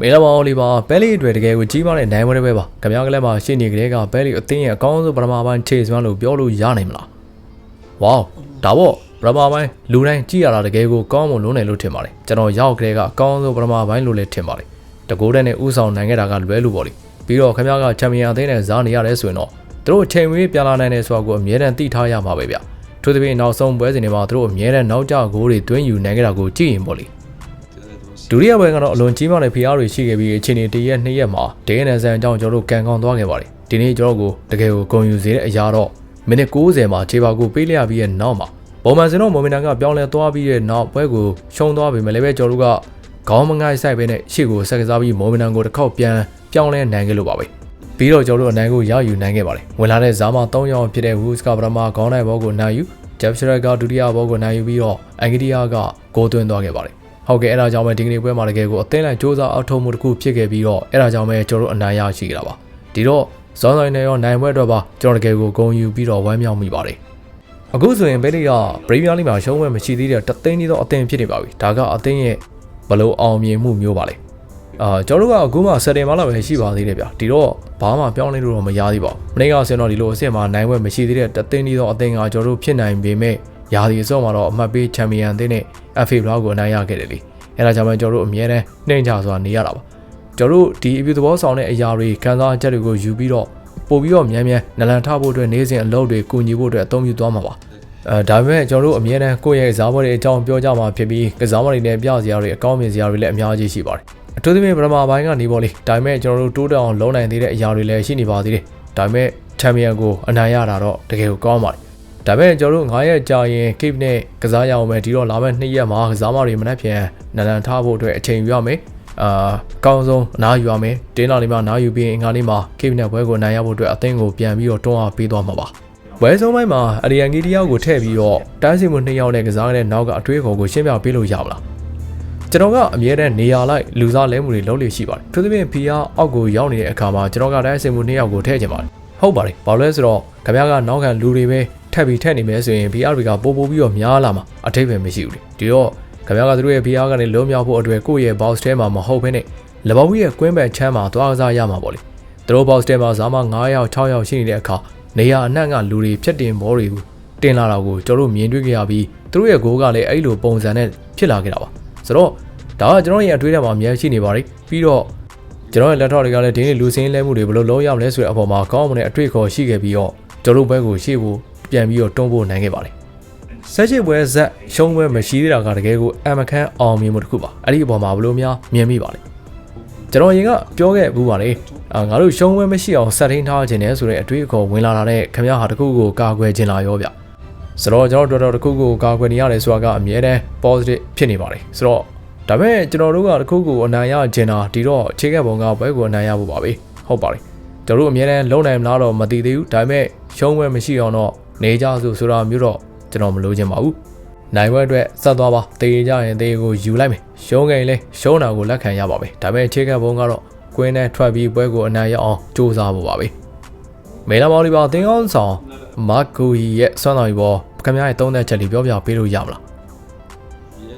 မေလာပါဦးလေးပါပဲလီတွေတကယ်ကိုကြီးမားတဲ့နိုင်ဝဲတွေပဲပါခင်ဗျားကလည်းမှရှင်းနေကြတဲ့ကပဲလီအသင်းရဲ့အကောင်းဆုံးပထမပိုင်းခြေစွမ်းလို့ပြောလို့ရနိုင်မလားဝေါဒါပေါ့ပထမပိုင်းလူတိုင်းကြည့်ရတာတကယ်ကိုကောင်းမွန်လုံးတယ်လို့ထင်ပါတယ်ကျွန်တော်ရောက်ကြတဲ့ကအကောင်းဆုံးပထမပိုင်းလို့လည်းထင်ပါတယ်တကိုးတဲ့နဲ့ဥဆောင်နိုင်ခဲ့တာကလွဲလို့ပေါ့လေပြီးတော့ခင်ဗျားကချန်ပီယံအသင်းနဲ့ဇာနေရတယ်ဆိုရင်တော့သူတို့ချိန်ဝေးပြန်လာနိုင်တယ်ဆိုတာကိုအမြဲတမ်းသိထားရမှာပဲဗျထို့သဖြင့်နောက်ဆုံးပွဲစဉ်တွေမှာသူတို့အမြဲတမ်းနောက်ကျဂိုးတွေတွင်းယူနိုင်ခဲ့တာကိုကြည့်ရင်ပေါ့လေ ဒုတိယပွဲကတော့အလွန်ကြီးမားတဲ့ဖိအားတွေရှိခဲ့ပြီးအချိန်တွေတရက်နှစ်ရက်မှာဒေးနန်ဆန်အကြောင်းကျွန်တော်တို့ကန်ကောင်းသွားခဲ့ပါတယ်ဒီနေ့ကျွန်တော်တို့ကိုတကယ်ကိုဂုံယူစေတဲ့အရာတော့မိနစ်90မှာခြေပါကိုပေးလိုက်ရပြီးရဲ့နောက်မှာပုံမှန်စင်တော့မိုမင်တန်ကပြောင်းလဲသွားပြီးတဲ့နောက်ပွဲကိုရှုံးသွားပြီမလည်းပဲကျွန်တော်တို့ကခေါင်းမငိုက်ဆိုင်ပဲနဲ့ရှေ့ကိုဆက်ကစားပြီးမိုမင်တန်ကိုတစ်ခေါက်ပြန်ပြောင်းလဲနိုင်ခဲ့လို့ပါပဲပြီးတော့ကျွန်တော်တို့အနိုင်ကိုရယူနိုင်ခဲ့ပါတယ်ဝင်လာတဲ့ဇာမ3ရောင်ဖြစ်တဲ့ Woods ကပထမခေါင်းနိုင်ဘောကိုနိုင်ယူ Jeff Sherrick ကဒုတိယဘောကိုနိုင်ယူပြီးတော့အင်္ဂဒီယာကဂိုးသွင်းသွားခဲ့ပါတယ် ဟုတ်ကဲ့အဲ့ဒါကြောင့်ပဲဒီကနေ့ပွဲမှာတကယ်ကိုအသင်းလိုက်စ조사အောက်ထုတ်မှုတစ်ခုဖြစ်ခဲ့ပြီးတော့အဲ့ဒါကြောင့်ပဲကျွန်တော်တို့အနိုင်ရရှိကြတာပါဒီတော့ဇွန်ဆိုင်နဲ့ရောနိုင်ပွဲအတွက်ပါကျွန်တော်တကယ်ကိုဂုဏ်ယူပြီးတော့ဝမ်းမြောက်မိပါတယ်အခုဆိုရင်ဘယ်လိကပရီးမီးယားလိမှာရှုံးဝဲမရှိသေးတဲ့တသိန်းကြီးသောအသင်းဖြစ်နေပါပြီဒါကအသင်းရဲ့ဘလို့အောင်မြင်မှုမျိုးပါလေအာကျွန်တော်တို့ကအခုမှစက်တင်ဘာလပဲရှိပါသေးတယ်ဗျဒီတော့ဘာမှပြောင်းလဲလို့တော့မရသေးပါဘူးမနေ့ကဆိုရင်တော့ဒီလိုအစ်စ်မှာနိုင်ဝဲမရှိသေးတဲ့တသိန်းကြီးသောအသင်းကကျွန်တော်တို့ဖြစ်နိုင်ပေမဲ့ ရာသီအစောမှာတော့အမှတ်ပေးချန်ပီယံအသင်းနဲ့ FA ဘလောက်ကိုအနိုင်ရခဲ့တယ်လေအဲ့ဒါကြောင့်ပဲကျွန်တော်တို့အမြဲတမ်းနှိမ့်ချဆိုတာနေရတာပါကျွန်တော်တို့ဒီအပြုသဘောဆောင်တဲ့အရာတွေခံစားချက်တွေကိုယူပြီးတော့ပို့ပြီးတော့မြန်မြန်နလန်ထဖို့အတွက်နေ့စဉ်အလုပ်တွေကူညီဖို့အတွက်အသုံးပြုသွားမှာပါအဲဒါပေမဲ့ကျွန်တော်တို့အမြဲတမ်းကိုယ့်ရဲ့ကစားပွဲတွေအကြောင်းပြောကြမှာဖြစ်ပြီးကစားပွဲတွေနဲ့ပြစရာတွေအကောင်းမြင်စရာတွေလည်းအများကြီးရှိပါတယ်အထူးသဖြင့်ပထမပိုင်းကနေပေါ့လေဒါပေမဲ့ကျွန်တော်တို့တိုးတက်အောင်လုံးနိုင်သေးတဲ့အရာတွေလည်းရှိနေပါသေးတယ်ဒါပေမဲ့ချန်ပီယံကိုအနိုင်ရတာတော့တကယ်ကိုကောင်းပါတယ် ဒါပေမဲ့ကျွန်တော်တို့9ရက်ကြာရင် Cape နဲ့ကစားရအောင်မယ်ဒီတော့လာမယ့်2ရက်မှာကစားမတွေမနှက်ပြန်နလန်ထားဖို့အတွက်အချိန်ယူရမယ်အာအကောင်းဆုံးအနားယူရမယ်တင်းလာလေးမှာနားယူပြီးအင်္ဂါလေးမှာ Cape နဲ့ဘွဲကိုနိုင်ရဖို့အတွက်အသင်းကိုပြန်ပြီးတော့တွန်းအားပေးသွားမှာပါဝဲဆုံးပိုင်းမှာအရီယန်ဂီတယောက်ကိုထည့်ပြီးတော့တိုင်းစီမှု2ယောက်နဲ့ကစားတဲ့နောက်ကအတွေးခေါ်ကိုရှင်းပြပေးလို့ရမလားကျွန်တော်ကအမြဲတမ်းနေရာလိုက်လူစားလဲမှုတွေလုပ်လို့ရှိပါတယ်သူသဖြင့်ဖီယာအောက်ကိုရောက်နေတဲ့အခါမှာကျွန်တော်ကတိုင်းစီမှု2ယောက်ကိုထည့်ချင်ပါတယ်ဟုတ်ပါတယ်ဘာလို့လဲဆိုတော့ခင်ဗျားကနောက်ခံလူတွေပဲ ထက်ပြီးထက်နေမယ်ဆိုရင် VR တွေကပို့ပို့ပြီးတော့များလာမှာအထိပ္ပယ်မရှိဘူးလေဒီတော့ခင်ဗျားကသူတို့ရဲ့ VR ကနေလုံးမြောက်ဖို့အတွက်ကိုယ့်ရဲ့ box ထဲမှာမဟုတ်ဘဲနဲ့လဘော်ကြီးရဲ့ကွင်းဘက်ချမ်းမှာသွားကစားရမှာပေါ့လေသူတို့ box ထဲမှာဇာမ9ယောက်6ယောက်ရှိနေတဲ့အခါနေရာအနှံ့ကလူတွေဖြတ်တင်ဘောတွေကိုတင်လာတာကိုကျွန်တော်တို့မြင်တွေ့ကြရပြီးသူတို့ရဲ့ဂိုးကလည်းအဲ့လိုပုံစံနဲ့ဖြစ်လာခဲ့တာပါဆိုတော့ဒါကကျွန်တော်ရဲ့အတွေးထဲမှာအများကြီးရှိနေပါတယ်ပြီးတော့ကျွန်တော်ရဲ့လက်ထောက်တွေကလည်းဒီနေ့လူစင်းလဲမှုတွေဘယ်လိုလုပ်ရမလဲဆိုတဲ့အပေါ်မှာကောင်းမွန်တဲ့အတွေ့အခေါ်ရှိခဲ့ပြီးတော့ကျွန်တော်တို့ဘက်ကိုရှေ့ဖို့ ပြန်ပြီးတော့တွန်းဖို့နိုင်ခဲ့ပါတယ်ဆက်ချစ်ပွဲဇက်ရှုံးပွဲမရှိသေးတာကတကယ်ကိုအမခန်းအောင်မြင်မှုတစ်ခုပါအဲ့ဒီအပေါ်မှာဘယ်လိုများမြင်မိပါလဲကျွန်တော်ရင်ကပြောခဲ့ဘူးပါလေအာငါတို့ရှုံးပွဲမရှိအောင်ဆက်ထင်းထားခြင်းနဲ့ဆိုတဲ့အတွေ့အခေါ်ဝင်လာတာနဲ့ခင်ဗျားဟာတခုကိုကာကွယ်ခြင်းလာရောဗျဆိုတော့ကျွန်တော်တော်တော်တခုကိုကာကွယ်နေရတယ်ဆိုတာကအမြဲတမ်း positive ဖြစ်နေပါတယ်ဆိုတော့ဒါပေမဲ့ကျွန်တော်တို့ကတခုကိုအနိုင်ရခြင်းတာဒီတော့အခြေခံပုံကဘဲကိုအနိုင်ရဖို့ပါပဲဟုတ်ပါတယ်ကျွန်တော်တို့အမြဲတမ်းလုံနိုင်မလားတော့မသိသေးဘူးဒါပေမဲ့ရှုံးပွဲမရှိအောင်တော့ နေကြစို့ဆိုတာမျိုးတော့ကျွန်တော်မလိုချင်ပါဘူးနိုင်ပွဲအတွက်ဆက်သွားပါတေးကြရင်တေးကိုယူလိုက်မယ်ရှုံးခဲ့ရင်လည်းရှုံးတာကိုလက်ခံရပါပဲဒါပေမဲ့အခြေခံပုံကတော့ကွင်းနဲ့ထွက်ပြီးပွဲကိုအနိုင်ရအောင်စူးစမ်းဖို့ပါပဲမေလာမော်လီပါတင်အောင်ဆောင်မာကူဟီရဲ့ဆွမ်းတော်ကြီးပေါ်ခင်ဗျားရဲ့သုံးသက်ချက်လေးပြောပြပေးလို့ရမလား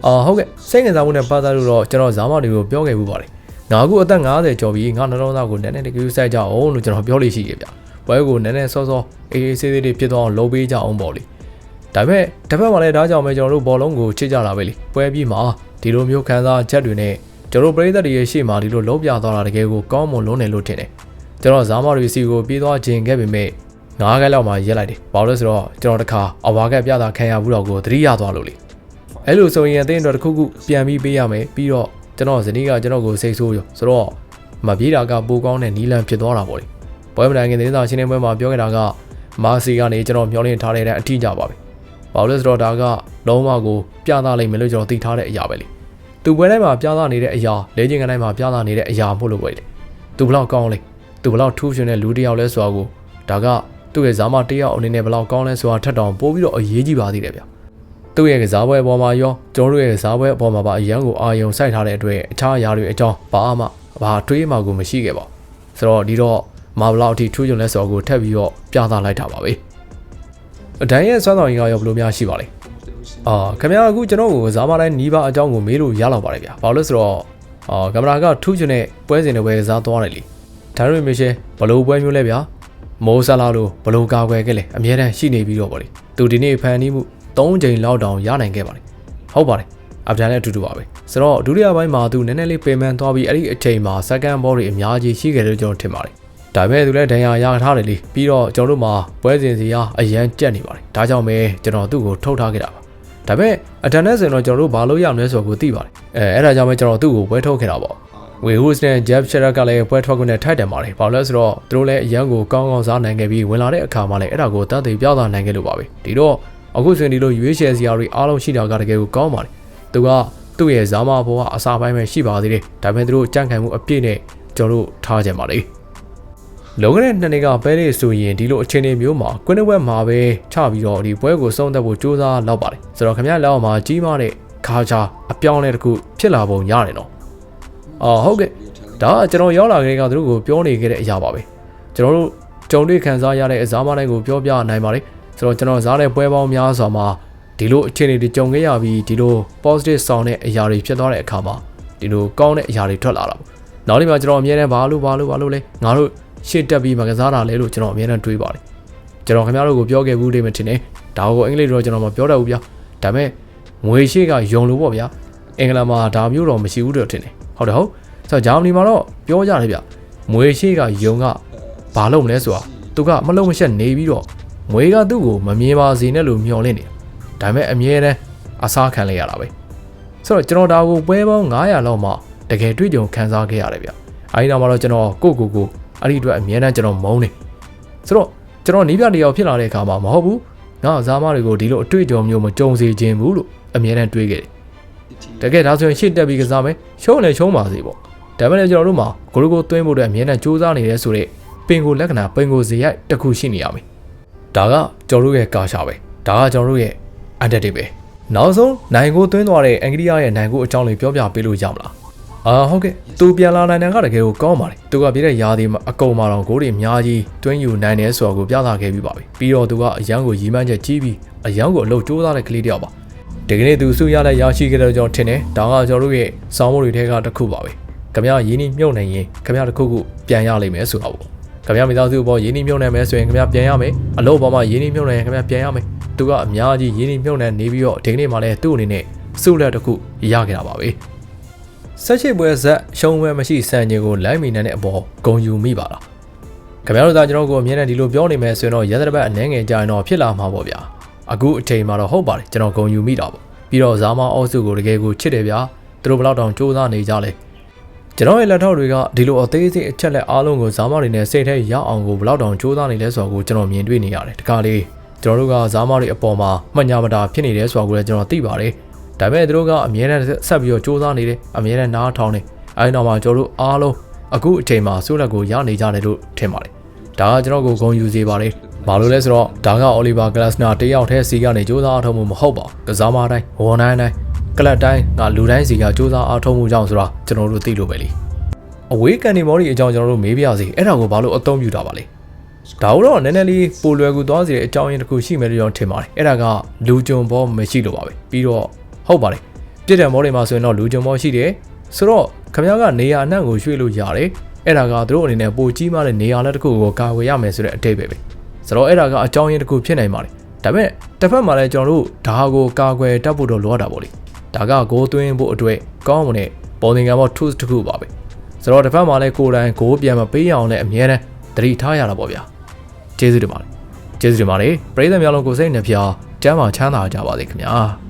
အာဟုတ်ကဲ့စိတ်ဝင်စားမှုနဲ့ပတ်သက်လို့တော့ကျွန်တော်ဇာမတွေကိုပြောခဲ့ဘူးပါတယ်ငါအခုအသက်50ကျော်ပြီးငါနှလုံးသားကိုနည်းနည်းတကယ်စိုက်ကြအောင်လို့ကျွန်တော်ပြောလို့ရှိခဲ့ဗျ ပွဲကိုနည်းနည်းစောစောအေးအေးဆေးဆေးလေးဖြစ်သွားအောင်လုပ်ပေးကြအောင်ပေါ့လေဒါပေမဲ့တစ်ဖက်မှာလည်းဒါကြောင့်ပဲကျွန်တော်တို့ဘောလုံးကိုချစ်ကြတာပဲလေပွဲပြီးမှဒီလိုမျိုးခံစားချက်တွေနဲ့ကျွန်တော်ပရိသတ်တွေရဲ့ရှေ့မှာဒီလိုလုံးပြသွားတာတကယ်ကိုကောင်းမွန်လုံးနေလို့ထင်တယ်ကျွန်တော်ဇာမတွေစီကိုပြေးသွားခြင်းခဲ့ပေမဲ့ငါးကက်လောက်မှရက်လိုက်တယ်ဘာလို့လဲဆိုတော့ကျွန်တော်တခါအဝါကက်ပြတာခံရဘူးတော့ကိုသတိရသွားလို့လေအဲ့လိုဆိုရင်အသင်းတော်တစ်ခုခုပြန်ပြီးပေးရမယ်ပြီးတော့ကျွန်တော်ဇနီးကကျွန်တော်ကိုစိတ်ဆိုးရောဆိုတော့မပြေးတာကပိုကောင်းတဲ့နီလန်ဖြစ်သွားတာပေါ့လေ ပွဲမတိုင်ခင်သတင်းစာရှင်းလင်းပွဲမှာပြောခဲ့တာကမာစီကနေကျွန်တော်မျှော်လင့်ထားတဲ့အထီးကြပါပဲဘာလို့လဲဆိုတော့ဒါကလုံးဝကိုပြသလိုက်မယ်လို့ကျွန်တော်သိထားတဲ့အရာပဲလေသူပွဲတိုင်းမှာပြသနေတဲ့အရာလဲကျင်ကန်တိုင်းမှာပြသနေတဲ့အရာမို့လို့ပဲလေသူဘလောက်ကောင်းလဲသူဘလောက်ထူးချွန်တဲ့လူတစ်ယောက်လဲဆိုတာကိုဒါကသူ့ရဲ့ဇာမတစ်ယောက်အနေနဲ့ဘလောက်ကောင်းလဲဆိုတာထက်တောင်ပို့ပြီးတော့အရေးကြီးပါသေးတယ်ဗျသူ့ရဲ့ကစားပွဲအပေါ်မှာရောကျွန်တော်တို့ရဲ့ကစားပွဲအပေါ်မှာပါအရန်ကိုအာယုံစိုက်ထားတဲ့အတွက်အခြားအရာတွေအကြောင်းဘာမှဘာတွေးမှကိုမရှိခဲ့ပါဘူးဆိုတော့ဒီတော့ မာဘလောက်အထိထူးချွန်လဲဆိုတော့ကိုထပ်ပြီးတော့ပြသလိုက်တာပါပဲအတန်းရဲ့စွမ်းဆောင်ရည်ကရောဘယ်လိုများရှိပါလဲအာခင်ဗျားအခုကျွန်တော်ကိုကစားမတိုင်းနီးပါအကြောင်းကိုမေးလို့ရလောက်ပါတယ်ဗျာဘာလို့လဲဆိုတော့အော်ကင်မရာကထူးချွန်တဲ့ပွဲစဉ်တွေပဲစားသွားတယ်လေဒါရီမီရှယ်ဘလို့ပွဲမျိုးလဲဗျာမိုးဆလာလို့ဘလို့ကာကွယ်ခဲ့လဲအများတန်းရှိနေပြီးတော့ဗောလေသူဒီနေ့ဖန်နီးမှု၃ချိန်လောက်တောင်ရနိုင်ခဲ့ပါတယ်ဟုတ်ပါတယ်အပြန်လည်းအတူတူပါပဲဆိုတော့ဒုတိယပိုင်းမှာသူနည်းနည်းလေးပင်ပန်းသွားပြီးအဲ့ဒီအချိန်မှာ second ball တွေအများကြီးရှိခဲ့တယ်လို့ကျွန်တော်ထင်ပါတယ် ဒါပေမဲ့သူလည်းဒဏ်ရာရထားတယ်လေပြီးတော့ကျွန်တော်တို့မှာပွဲစဉ်စီကအရန်ကြက်နေပါတယ်ဒါကြောင့်ပဲကျွန်တော်သူ့ကိုထုတ်ထားခဲ့တာပါဒါပေမဲ့အတန်နဲ့ဆိုရင်တော့ကျွန်တော်တို့ဘာလို့ရမလဲဆိုတော့ကိုသိပါတယ်အဲအဲ့ဒါကြောင့်ပဲကျွန်တော်သူ့ကိုပွဲထုတ်ခဲ့တာပေါ့ဝေဟူးစ်နဲ့ Jeff Shatter ကလည်းပွဲထွက်ခွင့်နဲ့ထိုက်တယ်ပါတယ်။ဘာလို့လဲဆိုတော့သူတို့လည်းအရန်ကိုကောင်းကောင်းစားနိုင်ခဲ့ပြီးဝင်လာတဲ့အခါမှာလည်းအဲ့ဒါကိုတတ်သိပြသနိုင်ခဲ့လို့ပါပဲ။ဒီတော့အခုဆိုရင်ဒီလိုရွေးချယ်စရာတွေအားလုံးရှိတာကတကယ်ကိုကောင်းပါတယ်။သူကသူ့ရဲ့ဇာမဘောကအစာပိုင်းပဲရှိပါသေးတယ်။ဒါပေမဲ့သူတို့ကြံ့ခိုင်မှုအပြည့်နဲ့ကျွန်တော်တို့ထားကြပါလေ။ လုံခဲ့တဲ့နှစ်နှစ်ကပဲလေးဆိုရင်ဒီလိုအခြေအနေမျိုးမှာကွင်းဝက်မှာပဲချပြီးတော့ဒီပွဲကိုဆုံးသက်ဖို့ကြိုးစားလောက်ပါတယ်။ဆိုတော့ခင်ဗျားလက်အောက်မှာကြီးမားတဲ့ခါချာအပြောင်းအလဲတစ်ခုဖြစ်လာပုံရတယ်နော်။အော်ဟုတ်ကဲ့ဒါကကျွန်တော်ရောက်လာခဲ့ကသူတို့ကိုပြောနေခဲ့တဲ့အရာပါပဲ။ကျွန်တော်တို့ကြုံတွေ့ခံစားရတဲ့အစားမတိုင်းကိုပြောပြနိုင်ပါတယ်။ဆိုတော့ကျွန်တော်စားတဲ့ပွဲပေါင်းများစွာမှာဒီလိုအခြေအနေတွေကြုံခဲ့ရပြီးဒီလို positive ဆောင်တဲ့အရာတွေဖြစ်သွားတဲ့အခါမှာဒီလိုကောင်းတဲ့အရာတွေထွက်လာတာပေါ့။နောက်နေ့မှာကျွန်တော်အမြဲတမ်းဘာလို့ဘာလို့ဘာလို့လဲငါတို့ ရှေ့တက်ပြီးမကစားတာလဲလို့ကျွန်တော်အမြဲတမ်းတွေးပါတယ်။ကျွန်တော်ခင်ဗျားတို့ကိုပြောခဲ့ဘူးလိမ့်မယ်ထင်တယ်။ဒါကိုအင်္ဂလိပ်တော့ကျွန်တော်မပြောတတ်ဘူးဗျာ။ဒါပေမဲ့ငွေရှိကယုံလို့ပေါ့ဗျာ။အင်္ဂလန်မှာဒါမျိုးတော့မရှိဘူးတော့ထင်တယ်။ဟုတ်တယ်ဟုတ်။ဆိုတော့ဂျာမနီမှာတော့ပြောကြတယ်ဗျ။ငွေရှိကယုံကဘာလုပ်မလဲဆိုတာသူကမလုံးမရှက်နေပြီးတော့ငွေကသူ့ကိုမမြင်ပါစေနဲ့လို့မျှော်လင့်နေ။ဒါပေမဲ့အမြဲတမ်းအစားခံလိုက်ရတာပဲ။ဆိုတော့ကျွန်တော်ဒါကိုပွဲပေါင်း900လောက်မှတကယ်တွေ့ကြုံခံစားခဲ့ရတယ်ဗျ။အဲဒီနောက်မှာတော့ကျွန်တော်ကိုကိုကို အဲ့ဒီအတွက်အမြဲတမ်းကျွန်တော်မုန်းနေဆိုတော့ကျွန်တော်နီးပြတယောက်ဖြစ်လာတဲ့အခါမှာမဟုတ်ဘူးငါဇာမတွေကိုဒီလိုအတွေ့အကြုံမျိုးမကြုံစေခြင်းဘူးလို့အမြဲတမ်းတွေးခဲ့တယ်တကယ်ဒါဆိုရင်ရှေ့တက်ပြီးကစားမယ်ရှုံးလည်းရှုံးပါစေပေါ့ဒါပေမဲ့ကျွန်တော်တို့မှာဂိုလိုကိုသွင်းဖို့အတွက်အမြဲတမ်းစူးစမ်းနေတယ်ဆိုတော့ပင်ကိုလက္ခဏာပင်ကိုဇေယိုက်တစ်ခုရှိနေရမယ်ဒါကကျွန်တော်တို့ရဲ့ကာရှာပဲဒါကကျွန်တော်တို့ရဲ့အန်တက်တေပဲနောက်ဆုံးနိုင်ကိုသွင်းသွားတဲ့အင်္ဂလိပ်ရဲ့နိုင်ကိုအကြောင်းလေးပြောပြပေးလို့ရမလား အာဟုတ်ကဲ့သူပြန်လာနိုင်တယ်ကတကယ်ကိုကောင်းပါတယ်သူကပြည့်တဲ့ယာဒီမှာအကုန်မှာတော့ဂိုးတွေအများကြီးတွင်းယူနိုင်တယ်ဆိုတာကိုပြသခဲ့ပြီးပါပြီပြီးတော့သူကအရန်ကိုရီမန်းချက်ကြီးပြီးအရန်ကိုအလုပ်စူးစမ်းတဲ့ကလေးတယောက်ပါဒီကနေ့သူစုရတဲ့ရရှိခဲ့တဲ့ကျွန်တော်ထင်တယ်ဒါကကျွန်တော်တို့ရဲ့စောင်းမိုးတွေထဲကတစ်ခုပါပဲခမရရင်းနှီးမြုပ်နိုင်ရင်ခမရတစ်ခုခုပြန်ရလိမ့်မယ်ဆိုတာပေါ့ခမရမိသားစုပေါ်ရင်းနှီးမြုပ်နိုင်မယ်ဆိုရင်ခမရပြန်ရမယ်အလုပ်ပေါ်မှာရင်းနှီးမြုပ်နိုင်ရင်ခမရပြန်ရမယ်သူကအများကြီးရင်းနှီးမြုပ်နိုင်နေပြီးတော့ဒီကနေ့မှလည်းသူ့အနေနဲ့စုလက်တစ်ခုရခဲ့တာပါပဲ ဆက်ရှိပွဲဆက်ရှုံးပွဲမရှိစံချိန်ကိုလိုင်းမီနန်တဲ့အပေါ်ဂုံယူမိပါလားခင်ဗျားတို့ကကျွန်တော်ကိုအမြဲတမ်းဒီလိုပြောနေမယ်ဆိုရင်တော့ရန်တဲ့ဘက်အနေငယ်ကြရင်တော့ဖြစ်လာမှာပေါ့ဗျာအခုအချိန်မှာတော့ဟုတ်ပါတယ်ကျွန်တော်ဂုံယူမိတာပေါ့ပြီးတော့ဇာမအောက်စုကိုတကယ်ကိုချစ်တယ်ဗျာသူတို့ဘလောက်တောင်စူးစမ်းနေကြလဲကျွန်တော်ရဲ့လက်ထောက်တွေကဒီလိုအသေးစိတ်အချက်လက်အားလုံးကိုဇာမတွေနဲ့စိတ်ထဲရအောင်ကိုဘလောက်တောင်စူးစမ်းနေလဲဆိုတာကိုကျွန်တော်မြင်တွေ့နေရတယ်တခါလေးကျွန်တော်တို့ကဇာမတွေအပေါ်မှာမှတ်ညာမတာဖြစ်နေတယ်ဆိုတာကိုလည်းကျွန်တော်သိပါတယ် ဒါပေမဲ့သူတို့ကအမြဲတမ်းဆက်ပြီးတော့စူးစမ်းနေတယ်အမြဲတမ်းနားထောင်နေအဲဒီနောက်မှာကျွန်တော်တို့အားလုံးအခုအချိန်မှာစိုးလက်ကိုရနေကြတယ်လို့ထင်ပါတယ်ဒါကကျွန်တော်ကိုဂုဏ်ယူစေပါတယ်ဘာလို့လဲဆိုတော့ဒါကအိုလီဗာဂလတ်စနာတယောက်တည်းစီကနေစူးစမ်းအထောက်မှုမဟုတ်ပါဘူးကစားမတိုင်းဝန်တိုင်းတိုင်းကလပ်တိုင်းကလူတိုင်းစီကစူးစမ်းအထောက်မှုကြောင့်ဆိုတာကျွန်တော်တို့သိလို့ပဲလေအဝေးကန်ဒီမော်ဒီအကြောင်းကျွန်တော်တို့မေးပြစီအဲ့ဒါကိုဘာလို့အသုံးပြုတာပါလဲဒါတော့နည်းနည်းလေးပိုလွယ်ကူသွားစေတဲ့အကြောင်းရင်းတစ်ခုရှိမယ်လို့ကျွန်တော်ထင်ပါတယ်အဲ့ဒါကလူကြုံဘောမရှိလို့ပါပဲပြီးတော့ ဟုတ်ပါတယ်ပြည့်တဲ့မော်ဒီမှာဆိုရင်တော့လူကြုံဘောရှိတယ်ဆိုတော့ခမရကနေရာအနှံ့ကိုရွှေ့လို့ရတယ်အဲ့ဒါကသူတို့အနေနဲ့ပိုကြီးမားတဲ့နေရာလက်တစ်ခုကိုကာဝယ်ရမယ်ဆိုတဲ့အတိတ်ပဲပဲဆိုတော့အဲ့ဒါကအကြောင်းရင်းတစ်ခုဖြစ်နိုင်ပါတယ်ဒါပေမဲ့တစ်ဖက်မှာလည်းကျွန်တော်တို့ဒါကိုကာကွယ်တတ်ဖို့တော့လိုအပ်တာပေါ့လေဒါကဂိုးသွင်းဖို့အတွက်ကောင်းမွန်တဲ့ပေါ်တင်ကံပေါ် tools တစ်ခုပါပဲဆိုတော့တစ်ဖက်မှာလည်းကိုယ်တိုင်ဂိုးပြန်မပေးအောင်လည်းအမြဲတမ်းသတိထားရတာပေါ့ဗျာကျေးဇူးတင်ပါတယ်ကျေးဇူးတင်ပါတယ်ပရိသတ်များလုံးကိုစိတ်နှပြကျမ်းမာချမ်းသာကြပါစေခင်ဗျာ